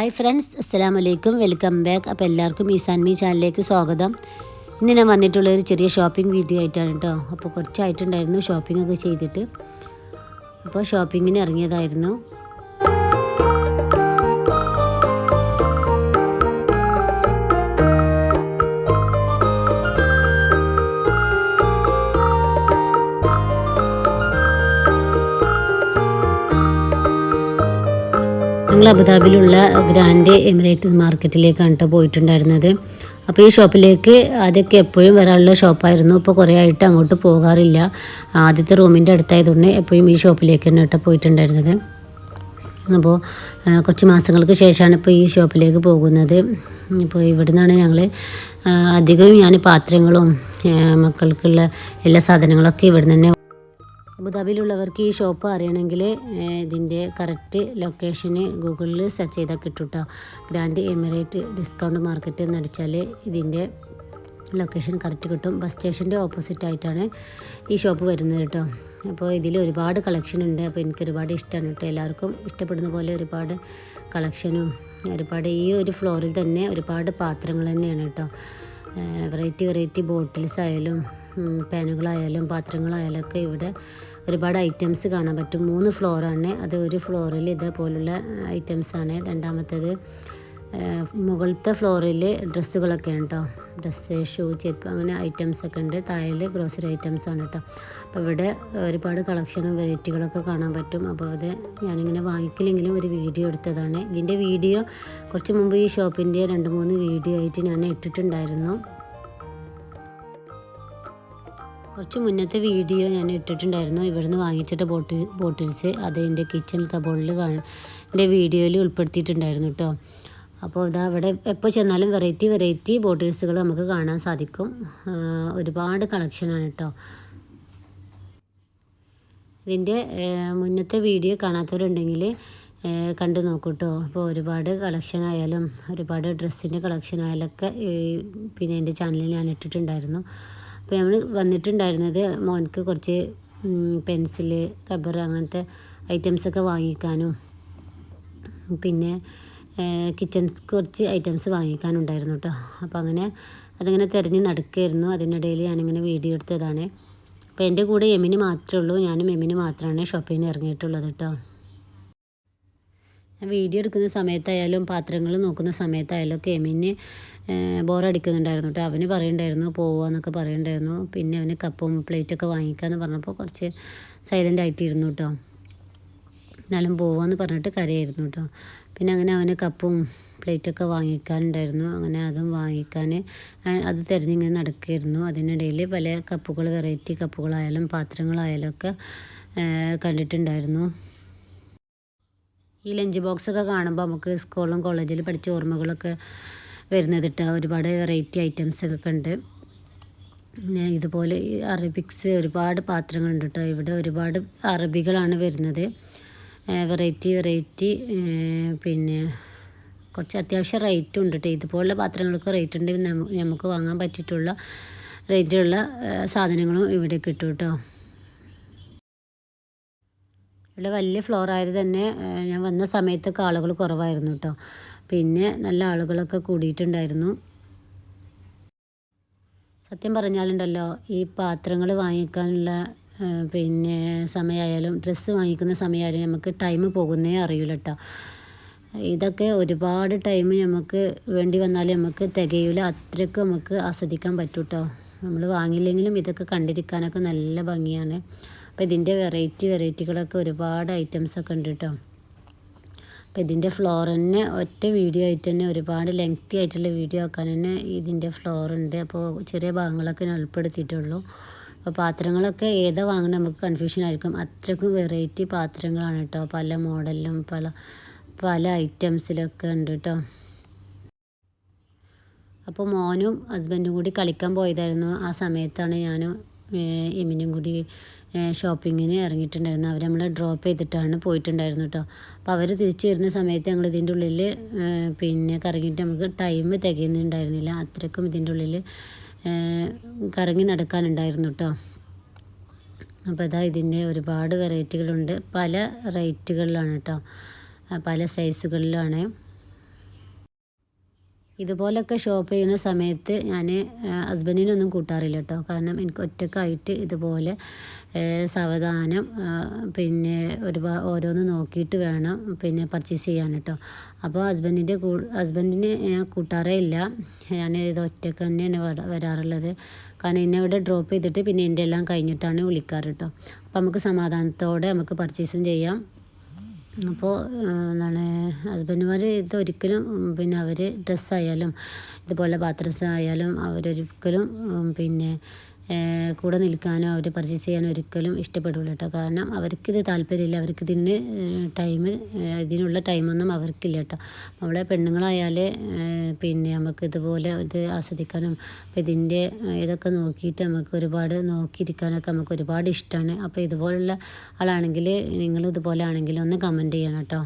Hi friends അസ്സലാമു വലൈക്കും welcome back അപ്പോൾ എല്ലാവർക്കും ഈ സാൻമി ചാനലിലേക്ക് സ്വാഗതം. ഇന്ന് ഞാൻ വന്നിട്ടുള്ള ഒരു ചെറിയ ഷോപ്പിംഗ് വീഡിയോ ആയിട്ടാണ് കേട്ടോ അപ്പോൾ കുറച്ചായിട്ടുണ്ടായിരുന്നു ഷോപ്പിംഗ് ഒക്കെ ചെയ്തിട്ട്. അപ്പോൾ ഷോപ്പിങ്ങിന് ഇറങ്ങിയതായിരുന്നു. ഞങ്ങൾ അബുദാബിയിലുള്ള ഗ്രാൻഡ് എമിറേറ്റ് മാർക്കറ്റിലേക്കാണ് കേട്ടോ പോയിട്ടുണ്ടായിരുന്നത്. അപ്പോൾ ഈ ഷോപ്പിലേക്ക് ആദ്യമൊക്കെ എപ്പോഴും വരാനുള്ള ഷോപ്പായിരുന്നു. ഇപ്പോൾ കുറേ ആയിട്ട് അങ്ങോട്ട് പോകാറില്ല. ആദ്യത്തെ റൂമിന്റെ അടുത്തായതുകൊണ്ട് എപ്പോഴും ഈ ഷോപ്പിലേക്ക് തന്നെ കേട്ടോ പോയിട്ടുണ്ടായിരുന്നത്. അപ്പോൾ കുറച്ച് മാസങ്ങൾക്ക് ശേഷമാണ് ഇപ്പോൾ ഈ ഷോപ്പിലേക്ക് പോകുന്നത്. ഇപ്പോൾ ഇവിടെ നിന്നാണ് ഞങ്ങൾ അധികവും ഞാൻ പാത്രങ്ങളും മക്കൾക്കുള്ള എല്ലാ സാധനങ്ങളൊക്കെ ഇവിടെ തന്നെ അബുദാബിയിലുള്ളവർക്ക് ഈ ഷോപ്പ് അറിയണമെങ്കിൽ ഇതിന്റെ കറക്റ്റ് ലൊക്കേഷന് ഗൂഗിളിൽ സെർച്ച് ചെയ്താൽ കിട്ടും ഗ്രാൻഡ് എമിറേറ്റ് ഡിസ്കൗണ്ട് മാർക്കറ്റ് എന്ന് അടിച്ചാൽ ഇതിന്റെ ലൊക്കേഷൻ കറക്റ്റ് കിട്ടും. ബസ് സ്റ്റേഷന്റെ ഓപ്പോസിറ്റ് ആയിട്ടാണ് ഈ ഷോപ്പ് വരുന്നത് കേട്ടോ അപ്പോൾ ഇതിൽ ഒരുപാട് കളക്ഷൻ ഉണ്ട്. അപ്പോൾ എനിക്ക് ഒരുപാട് ഇഷ്ടമാണ് കേട്ടോ എല്ലാവർക്കും ഇഷ്ടപ്പെടുന്ന പോലെ ഒരുപാട് കളക്ഷനും ഒരുപാട് ഈ ഒരു ഫ്ലോറിൽ തന്നെ ഒരുപാട് പാത്രങ്ങൾ തന്നെയാണ് കേട്ടോ വെറൈറ്റി വെറൈറ്റി ബോട്ടിൽസ് ആയാലും പാനുകളായാലും പാത്രങ്ങളായാലും ഒക്കെ ഇവിടെ ഒരുപാട് ഐറ്റംസ് കാണാൻ പറ്റും. മൂന്ന് ഫ്ലോറാണ് അത് ഒരു ഫ്ലോറിൽ ഇതേപോലുള്ള ഐറ്റംസാണ് രണ്ടാമത്തേത് മുകളിലത്തെ ഫ്ലോറിൽ ഡ്രസ്സുകളൊക്കെ ഉണ്ട് ഡ്രസ്സ് ഷൂ ചെപ്പ് അങ്ങനെ ഐറ്റംസ് ഒക്കെ ഉണ്ട്. താഴെ ഗ്രോസറി ഐറ്റംസ് ആണ് കേട്ടോ അപ്പോൾ ഇവിടെ ഒരുപാട് കളക്ഷനും വെറൈറ്റികളൊക്കെ കാണാൻ പറ്റും. അപ്പോൾ അത് ഞാനിങ്ങനെ വാങ്ങിക്കില്ലെങ്കിലും ഒരു വീഡിയോ എടുത്തതാണ്. ഇതിന്റെ വീഡിയോ കുറച്ച് മുമ്പ് ഈ ഷോപ്പിന്റെ രണ്ട് മൂന്ന് വീഡിയോ ആയിട്ട് ഞാൻ ഇട്ടിട്ടുണ്ടായിരുന്നു. കുറച്ച് മുന്നത്തെ വീഡിയോ ഞാൻ ഇട്ടിട്ടുണ്ടായിരുന്നു. ഇവിടുന്ന് വാങ്ങിച്ചിട്ട് ബോട്ടിൽ ബോട്ടിൽസ് അത് എന്റെ കിച്ചൺ കബോർഡിൽ എന്റെ വീഡിയോയിൽ ഉൾപ്പെടുത്തിയിട്ടുണ്ടായിരുന്നു കേട്ടോ അപ്പോൾ ഇതാ അവിടെ എപ്പോൾ ചെന്നാലും വെറൈറ്റി വെറൈറ്റി ബോട്ടിൽസുകൾ നമുക്ക് കാണാൻ സാധിക്കും. ഒരുപാട് കളക്ഷനാണ് കേട്ടോ ഇതിന്റെ മുന്നത്തെ വീഡിയോ കാണാത്തവരുണ്ടെങ്കിൽ കണ്ടു നോക്കൂ കേട്ടോ അപ്പോൾ ഒരുപാട് കളക്ഷൻ ആയാലും ഒരുപാട് ഡ്രസ്സിന്റെ കളക്ഷൻ ആയാലൊക്കെ പിന്നെ എന്റെ ചാനലിൽ ഞാൻ ഇട്ടിട്ടുണ്ടായിരുന്നു. അപ്പോൾ നമ്മൾ വന്നിട്ടുണ്ടായിരുന്നത് മോൻക്ക് കുറച്ച് പെൻസിൽ റബ്ബർ അങ്ങനത്തെ ഐറ്റംസൊക്കെ വാങ്ങിക്കാനും പിന്നെ കിച്ചൺസ് കുറച്ച് ഐറ്റംസ് വാങ്ങിക്കാനുണ്ടായിരുന്നു കേട്ടോ അപ്പോൾ അങ്ങനെ അതിങ്ങനെ തിരഞ്ഞ് നടക്കുകയായിരുന്നു അതിനിടയിൽ ഞാനിങ്ങനെ വീഡിയോ എടുത്തതാണ്. അപ്പോൾ എന്റെ കൂടെ എമിന് മാത്രമേ ഉള്ളൂ. ഞാനും എമിന് മാത്രമാണ് ഷോപ്പിങ്ങിന് ഇറങ്ങിയിട്ടുള്ളത് കേട്ടോ വീഡിയോ എടുക്കുന്ന സമയത്തായാലും പാത്രങ്ങൾ നോക്കുന്ന സമയത്തായാലും ഒക്കെ എമിന് ബോറടിക്കുന്നുണ്ടായിരുന്നു കേട്ടോ അവന് പറയുന്നുണ്ടായിരുന്നു പോവാന്നൊക്കെ പറയണ്ടായിരുന്നു. പിന്നെ അവന് കപ്പും പ്ലേറ്റൊക്കെ വാങ്ങിക്കാന്ന് പറഞ്ഞപ്പോൾ കുറച്ച് സൈലന്റ് ആയിട്ടിരുന്നു കേട്ടോ എന്നാലും പോവാന്ന് പറഞ്ഞിട്ട് കരയായിരുന്നു കേട്ടോ പിന്നെ അങ്ങനെ അവന് കപ്പും പ്ലേറ്റൊക്കെ വാങ്ങിക്കാനുണ്ടായിരുന്നു. അങ്ങനെ അതും വാങ്ങിക്കാൻ അത് തിരഞ്ഞിങ്ങനെ നടക്കുകയായിരുന്നു അതിനിടയിൽ പല കപ്പുകൾ വെറൈറ്റി കപ്പുകളായാലും പാത്രങ്ങളായാലും ഒക്കെ കണ്ടിട്ടുണ്ടായിരുന്നു. ഈ ലഞ്ച് ബോക്സൊക്കെ കാണുമ്പോൾ നമുക്ക് സ്കൂളിലും കോളേജിലും പഠിച്ച ഓർമ്മകളൊക്കെ വരുന്നത് കേട്ടോ ഒരുപാട് വെറൈറ്റി ഐറ്റംസ് ഒക്കെ ഉണ്ട് പിന്നെ ഇതുപോലെ അറബിക്സ് ഒരുപാട് പാത്രങ്ങളുണ്ട് കേട്ടോ ഇവിടെ ഒരുപാട് അറബികളാണ് വരുന്നത്. വെറൈറ്റി വെറൈറ്റി പിന്നെ കുറച്ച് അത്യാവശ്യം റേറ്റ് ഉണ്ട് കേട്ടോ ഇതുപോലുള്ള പാത്രങ്ങൾക്ക് റേറ്റ് ഉണ്ട്. നമുക്ക് വാങ്ങാൻ പറ്റിയിട്ടുള്ള റേറ്റുള്ള സാധനങ്ങളും ഇവിടെ കിട്ടും കേട്ടോ ഇവിടെ വലിയ ഫ്ലോർ ആയത് തന്നെ ഞാൻ വന്ന സമയത്തൊക്കെ ആളുകൾ കുറവായിരുന്നു കേട്ടോ പിന്നെ നല്ല ആളുകളൊക്കെ കൂടിയിട്ടുണ്ടായിരുന്നു. സത്യം പറഞ്ഞാലുണ്ടല്ലോ ഈ പാത്രങ്ങൾ വാങ്ങിക്കാനുള്ള പിന്നെ സമയമായാലും ഡ്രസ്സ് വാങ്ങിക്കുന്ന സമയമായാലും നമുക്ക് ടൈം പോകുന്നേ അറിയില്ല കേട്ടോ ഇതൊക്കെ ഒരുപാട് ടൈം നമുക്ക് വേണ്ടി വന്നാൽ നമുക്ക് തികയില്ല അത്രയ്ക്ക് നമുക്ക് ആസ്വദിക്കാൻ പറ്റൂട്ടോ നമ്മൾ വാങ്ങില്ലെങ്കിലും ഇതൊക്കെ കണ്ടിരിക്കാനൊക്കെ നല്ല ഭംഗിയാണ്. അപ്പോൾ ഇതിന്റെ വെറൈറ്റി വെറൈറ്റികളൊക്കെ ഒരുപാട് ഐറ്റംസ് ഒക്കെ ഉണ്ട് കേട്ടോ അപ്പോൾ ഇതിന്റെ ഫ്ലോർ തന്നെ ഒറ്റ വീഡിയോ ആയിട്ട് തന്നെ ഒരുപാട് ലെങ്തി ആയിട്ടുള്ള വീഡിയോ ആക്കാൻ തന്നെ ഇതിന്റെ ഫ്ലോർ ഉണ്ട്. അപ്പോൾ ചെറിയ ഭാഗങ്ങളൊക്കെ ഞാൻ ഉൾപ്പെടുത്തിയിട്ടുള്ളൂ. അപ്പോൾ പാത്രങ്ങളൊക്കെ ഏതാ വാങ്ങണം നമുക്ക് കൺഫ്യൂഷൻ ആയിരിക്കും. അത്രയ്ക്കും വെറൈറ്റി പാത്രങ്ങളാണ് കേട്ടോ പല മോഡലിലും പല പല ഐറ്റംസിലൊക്കെ ഉണ്ട് കേട്ടോ അപ്പോൾ മോനും ഹസ്ബൻഡും കൂടി കളിക്കാൻ പോയതായിരുന്നു. ആ സമയത്താണ് ഞാനും എമിനും കൂടി ഷോപ്പിങ്ങിന് ഇറങ്ങിയിട്ടുണ്ടായിരുന്നു. അവർ നമ്മളെ ഡ്രോപ്പ് ചെയ്തിട്ടാണ് പോയിട്ടുണ്ടായിരുന്നു കേട്ടോ അപ്പോൾ അവർ തിരിച്ചു വരുന്ന സമയത്ത് ഞങ്ങൾ ഇതിന്റെ ഉള്ളിൽ പിന്നെ കറങ്ങിയിട്ട് നമുക്ക് ടൈം തികയുന്നുണ്ടായിരുന്നില്ല. അത്രയ്ക്കും ഇതിന്റെ ഉള്ളിൽ കറങ്ങി നടക്കാനുണ്ടായിരുന്നു കേട്ടോ അപ്പോൾ ഇതാ ഇതിന്റെ ഒരുപാട് വെറൈറ്റികളുണ്ട് പല റേറ്റുകളിലാണ് കേട്ടോ പല സൈസുകളിലാണ് ഇതുപോലൊക്കെ ഷോപ്പ് ചെയ്യുന്ന സമയത്ത് ഞാൻ ഹസ്ബൻഡിനൊന്നും കൂട്ടാറില്ല കേട്ടോ കാരണം എനിക്ക് ഒറ്റക്കായിട്ട് ഇതുപോലെ സാവധാനം പിന്നെ ഒരുപാട് ഓരോന്ന് നോക്കിയിട്ട് വേണം പിന്നെ പർച്ചേസ് ചെയ്യാൻ കേട്ടോ അപ്പോൾ ഹസ്ബൻഡിന്റെ കൂ ഹസ്ബൻഡിന് ഞാൻ കൂട്ടാറേ ഇല്ല. ഞാൻ ഇത് ഒറ്റയ്ക്ക് തന്നെയാണ് വരാറുള്ളത്. കാരണം എന്നെ ഇവിടെ ഡ്രോപ്പ് ചെയ്തിട്ട് പിന്നെ എന്റെ എല്ലാം കഴിഞ്ഞിട്ടാണ് വിളിക്കാറ് കേട്ടോ അപ്പോൾ നമുക്ക് സമാധാനത്തോടെ നമുക്ക് പർച്ചേസും ചെയ്യാം. അപ്പോൾ എന്താണ് ഹസ്ബൻഡുമാർ ഇതൊരിക്കലും പിന്നെ അവർ ഡ്രസ്സായാലും ഇതുപോലെ പാത്രസ് ആയാലും അവരൊരിക്കലും പിന്നെ കൂടെ നിൽക്കാനോ അവർ പർച്ചേസ് ചെയ്യാനോ ഒരിക്കലും ഇഷ്ടപ്പെടില്ല കേട്ടോ കാരണം അവർക്കിത് താല്പര്യമില്ല. അവർക്ക് ഇതിന് ടൈം ഇതിനുള്ള ടൈമൊന്നും അവർക്കില്ല കേട്ടോ നമ്മളെ പെണ്ണുങ്ങളായാൽ പിന്നെ നമുക്ക് ഇതുപോലെ ഇത് ആസ്വദിക്കാനും അപ്പോൾ ഇതിന്റെ ഇതൊക്കെ നോക്കിയിട്ട് നമുക്ക് ഒരുപാട് നോക്കിയിരിക്കാനൊക്കെ നമുക്ക് ഒരുപാട് ഇഷ്ടമാണ് അപ്പോൾ ഇതുപോലുള്ള ആളാണെങ്കിൽ നിങ്ങൾ ഇതുപോലെ ആണെങ്കിൽ ഒന്ന് കമന്റ് ചെയ്യണം കേട്ടോ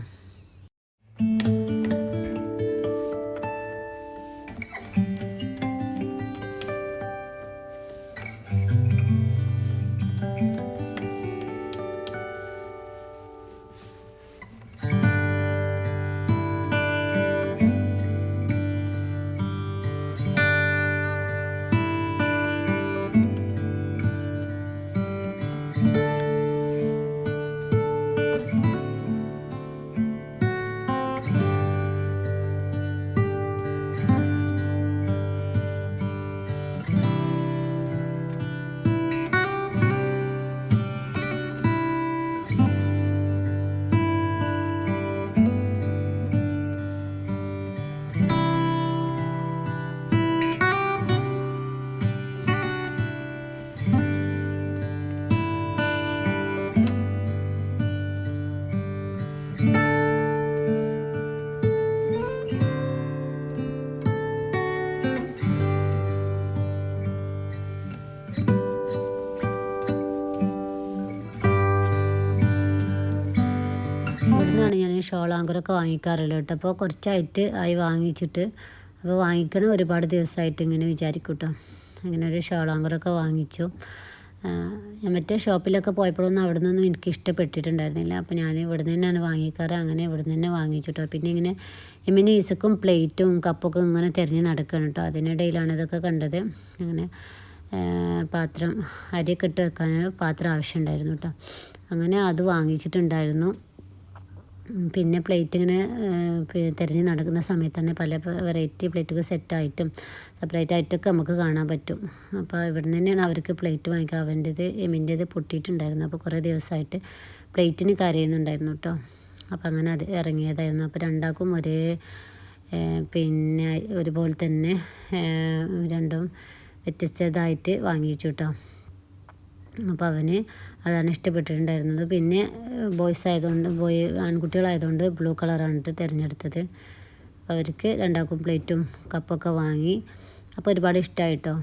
ഷോളാങ്കറൊക്കെ വാങ്ങിക്കാറുള്ളൂ കേട്ടോ. അപ്പോൾ കുറച്ചായിട്ട് ആയി വാങ്ങിച്ചിട്ട് അപ്പോൾ വാങ്ങിക്കണം ഒരുപാട് ദിവസമായിട്ട് ഇങ്ങനെ വിചാരിക്കും കേട്ടോ അങ്ങനെ ഒരു ഷോളാങ്കറൊക്കെ വാങ്ങിച്ചു. മറ്റേ ഷോപ്പിലൊക്കെ പോയപ്പോഴൊന്നും അവിടെ നിന്നൊന്നും എനിക്ക് ഇഷ്ടപ്പെട്ടിട്ടുണ്ടായിരുന്നില്ല. അപ്പോൾ ഞാൻ ഇവിടെ നിന്ന് തന്നെയാണ് വാങ്ങിക്കാറ്. അങ്ങനെ ഇവിടെ നിന്ന് തന്നെ വാങ്ങിച്ചു കേട്ടോ പിന്നെ ഇങ്ങനെ എമ്മിന് ഈസക്കും പ്ലേറ്റും കപ്പൊക്കെ ഇങ്ങനെ തിരഞ്ഞ് നടക്കണം കേട്ടോ. അതിനിടയിലാണ് ഇതൊക്കെ കണ്ടത്. അങ്ങനെ പാത്രം അരിയൊക്കെ ഇട്ട് വെക്കാൻ പാത്രം ആവശ്യമുണ്ടായിരുന്നു കേട്ടോ. അങ്ങനെ അത് വാങ്ങിച്ചിട്ടുണ്ടായിരുന്നു. പിന്നെ പ്ലേറ്റ് ഇങ്ങനെ തിരഞ്ഞ് നടക്കുന്ന സമയത്ത് തന്നെ പല വെറൈറ്റി പ്ലേറ്റുകൾ സെറ്റായിട്ടും സെപ്പറേറ്റ് ആയിട്ടൊക്കെ നമുക്ക് കാണാൻ പറ്റും. അപ്പോൾ ഇവിടെ നിന്ന് തന്നെയാണ് അവർക്ക് പ്ലേറ്റ് വാങ്ങിക്കുക അവന്റേത് എമിന്റേത് പൊട്ടിയിട്ടുണ്ടായിരുന്നു. അപ്പോൾ കുറേ ദിവസമായിട്ട് പ്ലേറ്റിന് കരയുന്നുണ്ടായിരുന്നു കേട്ടോ. അപ്പോൾ അങ്ങനെ അത് ഇറങ്ങിയതായിരുന്നു. അപ്പോൾ രണ്ടാൾക്കും ഒരേ പിന്നെ ഒരുപോലെ തന്നെ രണ്ടും വ്യത്യസ്തതായിട്ട് വാങ്ങിച്ചു കേട്ടോ. അപ്പോൾ അവന് അതാണ് ഇഷ്ടപ്പെട്ടിട്ടുണ്ടായിരുന്നത്. പിന്നെ ബോയ്സ് ആയതുകൊണ്ട് ബോയ് ആൺകുട്ടികളായതുകൊണ്ട് ബ്ലൂ കളറാണ് തിരഞ്ഞെടുത്തത്. അവർക്ക് രണ്ടാൾക്കും പ്ലേറ്റും കപ്പൊക്കെ വാങ്ങി. അപ്പോൾ ഒരുപാട് ഇഷ്ടമായിട്ടോ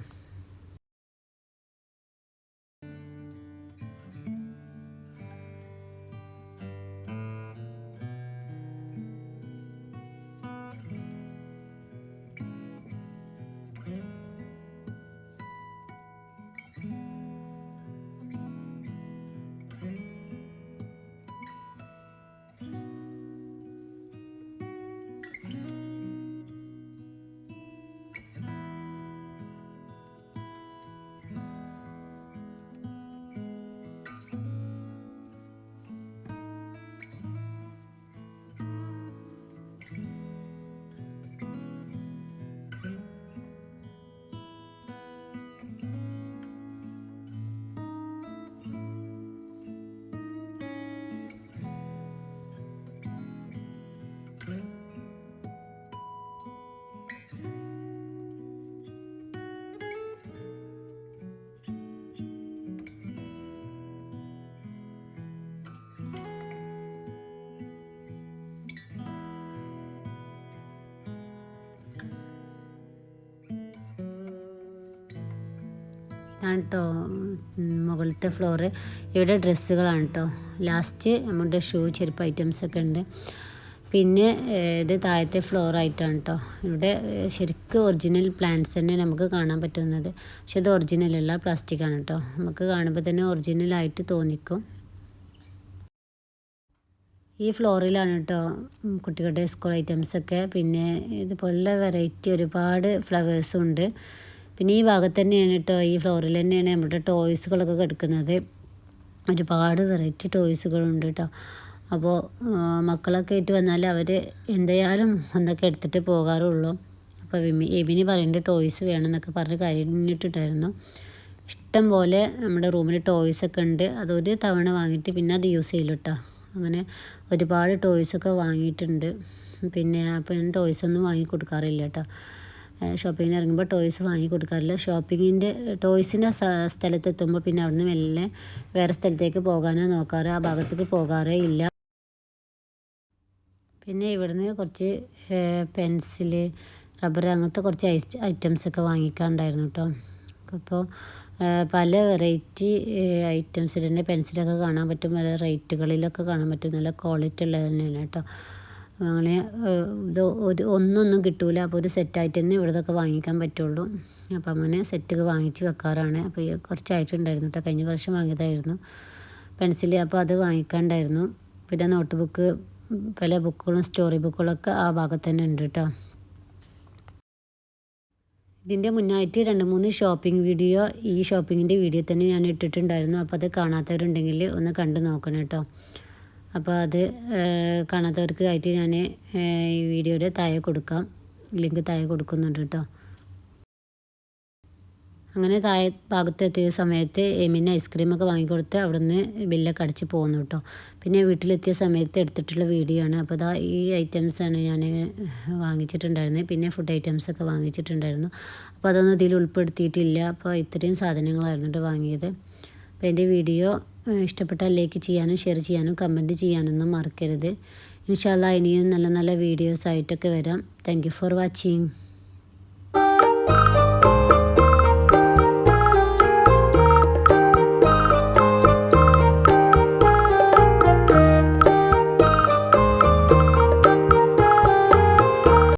ഇതാണ് കേട്ടോ മുകളിലത്തെ ഫ്ലോറ്. ഇവിടെ ഡ്രസ്സുകളാണ് കേട്ടോ ലാസ്റ്റ് നമ്മുടെ ഷൂ ചെരുപ്പ് ഐറ്റംസ് ഒക്കെ ഉണ്ട്. പിന്നെ ഇത് താഴത്തെ ഫ്ലോർ ആയിട്ടാണ് കേട്ടോ ഇവിടെ ശരിക്കും ഒറിജിനൽ പ്ലാന്റ്സ് തന്നെ നമുക്ക് കാണാൻ പറ്റുന്നത്. പക്ഷെ ഇത് ഒറിജിനൽ അല്ല പ്ലാസ്റ്റിക് ആണ് കേട്ടോ നമുക്ക് കാണുമ്പോൾ തന്നെ ഒറിജിനൽ ആയിട്ട് തോന്നിക്കും. ഈ ഫ്ലോറിലാണ് കേട്ടോ കുട്ടികളുടെ സ്കൂൾ ഐറ്റംസൊക്കെ പിന്നെ ഇതുപോലുള്ള വെറൈറ്റി ഒരുപാട് ഫ്ലവേഴ്സും ഉണ്ട്. പിന്നെ ഈ ഭാഗത്ത് തന്നെയാണ് കേട്ടോ ഈ ഫ്ലോറിൽ തന്നെയാണ് നമ്മുടെ ടോയ്സുകളൊക്കെ കിടക്കുന്നത്. ഒരുപാട് വെറൈറ്റി ടോയ്സുകളുണ്ട് കേട്ടോ അപ്പോൾ മക്കളൊക്കെ ആയിട്ട് വന്നാൽ അവർ എന്തായാലും ഒന്നൊക്കെ എടുത്തിട്ട് പോകാറുള്ളൂ. അപ്പോൾ വിമി എബിനി പറയുന്നുണ്ട് ടോയ്സ് വേണമെന്നൊക്കെ പറഞ്ഞ് കഴിഞ്ഞിട്ടുണ്ടായിരുന്നു ഇഷ്ടം പോലെ നമ്മുടെ റൂമിൽ ടോയ്സ് ഒക്കെ ഉണ്ട്. അതൊരു തവണ വാങ്ങിയിട്ട് പിന്നെ അത് യൂസ് ചെയ്യില്ല കേട്ടോ അങ്ങനെ ഒരുപാട് ടോയ്സൊക്കെ വാങ്ങിയിട്ടുണ്ട്. പിന്നെ അപ്പോൾ ഞാൻ ടോയ്സ് ഒന്നും വാങ്ങി കൊടുക്കാറില്ല കേട്ടോ ഷോപ്പിങ്ങിന് ഇറങ്ങുമ്പോൾ ടോയ്സ് വാങ്ങി കൊടുക്കാറില്ല. ഷോപ്പിങ്ങിന്റെ ടോയ്സിന്റെ സ്ഥലത്തെത്തുമ്പോൾ പിന്നെ അവിടുന്ന് മെല്ലെ വേറെ സ്ഥലത്തേക്ക് പോകാനോ നോക്കാറ് ആ ഭാഗത്തേക്ക് പോകാറേ ഇല്ല. പിന്നെ ഇവിടുന്ന് കുറച്ച് പെൻസിൽ റബ്ബർ അങ്ങനത്തെ കുറച്ച് ഐസ് ഐറ്റംസ് ഒക്കെ വാങ്ങിക്കാനുണ്ടായിരുന്നു കേട്ടോ. അപ്പോൾ പല വെറൈറ്റി ഐറ്റംസിൽ തന്നെ പെൻസിലൊക്കെ കാണാൻ പറ്റും. പല റേറ്റുകളിലൊക്കെ കാണാൻ പറ്റും. നല്ല ക്വാളിറ്റി ഉള്ളത് തന്നെയാണ് കേട്ടോ. അങ്ങനെ ഇത് ഒരു ഒന്നൊന്നും കിട്ടൂല. അപ്പോൾ ഒരു സെറ്റായിട്ട് തന്നെ ഇവിടുന്നൊക്കെ വാങ്ങിക്കാൻ പറ്റുള്ളൂ. അപ്പം അങ്ങനെ സെറ്റൊക്കെ വാങ്ങിച്ച് വെക്കാറാണ്. അപ്പോൾ ഈ കുറച്ചായിട്ടുണ്ടായിരുന്നു കേട്ടോ കഴിഞ്ഞ വർഷം വാങ്ങിയതായിരുന്നു. പെൻസിൽ അപ്പോൾ അത് വാങ്ങിക്കാണ്ടായിരുന്നു. പിന്നെ നോട്ട് ബുക്ക് പല ബുക്കുകളും സ്റ്റോറി ബുക്കുകളൊക്കെ ആ ഭാഗത്ത് തന്നെ ഉണ്ട് കേട്ടോ ഇതിന്റെ മുന്നായിട്ട് രണ്ട് മൂന്ന് ഷോപ്പിംഗ് വീഡിയോ ഈ ഷോപ്പിങ്ങിന്റെ വീഡിയോ തന്നെ ഞാൻ ഇട്ടിട്ടുണ്ടായിരുന്നു. അപ്പോൾ അത് കാണാത്തവരുണ്ടെങ്കിൽ ഒന്ന് കണ്ടു നോക്കണം കേട്ടോ അപ്പോൾ അത് കാണാത്തവർക്ക് ആയിട്ട് ഞാൻ ഈ വീഡിയോയുടെ താഴെ കൊടുക്കാം. ലിങ്ക് താഴെ കൊടുക്കുന്നുണ്ട് കേട്ടോ. അങ്ങനെ താഴെ ഭാഗത്തെത്തിയ സമയത്ത് എമിന് ഐസ്ക്രീമൊക്കെ വാങ്ങിക്കൊടുത്ത് അവിടുന്ന് ബില്ലൊക്കെ അടിച്ച് പോകുന്നു കേട്ടോ. പിന്നെ വീട്ടിലെത്തിയ സമയത്ത് എടുത്തിട്ടുള്ള വീഡിയോ ആണ്. അപ്പോൾ അതാ ഈ ഐറ്റംസാണ് ഞാൻ വാങ്ങിച്ചിട്ടുണ്ടായിരുന്നത്. പിന്നെ ഫുഡ് ഐറ്റംസൊക്കെ വാങ്ങിച്ചിട്ടുണ്ടായിരുന്നു. അപ്പോൾ അതൊന്നും ഇതിൽ ഉൾപ്പെടുത്തിയിട്ടില്ല. അപ്പോൾ ഇത്രയും സാധനങ്ങളായിരുന്നു കേട്ടോ വാങ്ങിയത്. അപ്പോൾ എന്റെ വീഡിയോ ഇഷ്ടപ്പെട്ടാൽ ലൈക്ക് ചെയ്യാനും ഷെയർ ചെയ്യാനും കമന്റ് ചെയ്യാനൊന്നും മറക്കരുത്. ഇൻഷാല്ല ഇനിയും നല്ല നല്ല വീഡിയോസ് ആയിട്ടൊക്കെ വരാം. Thank for watching.